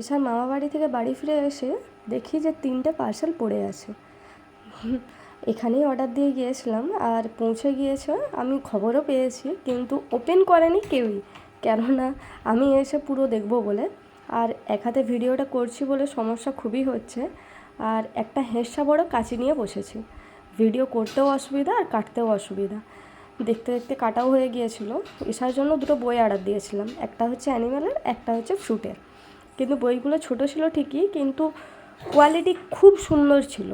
ঈশার মামা বাড়ি থেকে বাড়ি ফিরে এসে দেখি যে তিনটে পার্সেল পড়ে আছে। এখানেই অর্ডার দিয়ে গিয়েছিলাম আর পৌঁছে গিয়েছে, আমি খবরও পেয়েছি, কিন্তু ওপেন করেনি কেউই। কেননা আমি এসে পুরো দেখব বলে, আর এক হাতে ভিডিওটা করছি বলে সমস্যা খুবই হচ্ছে, আর একটা হেঁসা বড় কাঁচি নিয়ে বসেছি। ভিডিও করতেও অসুবিধা আর কাটতেও অসুবিধা। দেখতে দেখতে কাটাও হয়ে গিয়েছিল। এসার জন্য দুটো বই অর্ডার দিয়েছিলাম, একটা হচ্ছে অ্যানিম্যালের একটা হচ্ছে ফ্রুটের কিন্তু বইগুলো ছোট ছিল ঠিকই, কিন্তু কোয়ালিটি খুব সুন্দর ছিল।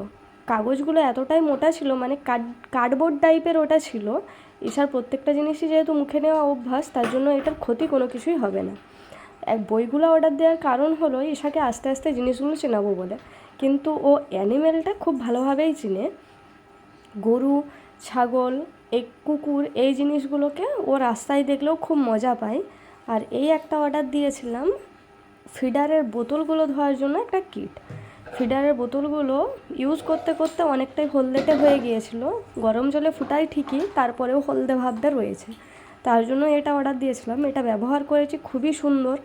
কাগজগুলো এতটাই মোটা ছিল মানে কার্ড কার্ডবোর্ড টাইপের ওটা ছিল। এছাড়া প্রত্যেকটা জিনিসই যেহেতু মুখে নেওয়া অভ্যাস, তার জন্য এটার ক্ষতি কোনো কিছুই হবে না। এক বইগুলো অর্ডার দেওয়ার কারণ হলো ঈশাকে আস্তে আস্তে জিনিসগুলো চেনাবো বলে। কিন্তু ও অ্যানিমেলটা খুব ভালোভাবেই চিনে। গরু, ছাগল এই কুকুর এই জিনিসগুলোকে ও রাস্তায় দেখলেও খুব মজা পায়। আর এই একটা অর্ডার দিয়েছিলাম ফিডারের বোতলগুলো ধোয়ার জন্য একটা কিট। ফিডারের বোতলগুলো ইউজ করতে করতে অনেকটাই হলদেটে হয়ে গিয়েছিল। গরম জলে ফুটাই ঠিকই, তারপরেও হলদে ভাবটা রয়েছে। তার জন্য এটা অর্ডার দিয়েছিলাম। এটা ব্যবহার করেছি, খুবই সুন্দর।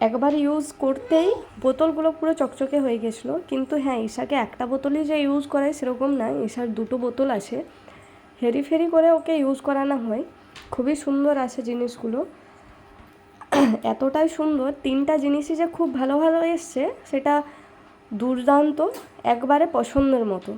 একবার ইউজ করতেই বোতলগুলো পুরো চকচকে হয়ে গেছিল কিন্তু হ্যাঁ ঈশাকে একটা বোতলই যে ইউজ করায় সেরকম না। ঈশার দুটো বোতল আছে। হেরি ফেরি করে ওকে ইউজ করানো হয়। খুবই সুন্দর আছে জিনিসগুলো। এতটাই সুন্দর। তিনটা জিনিসই যে খুব ভালো ভালো এসছে সেটা দুর্দান্ত একবারে পছন্দের মতো।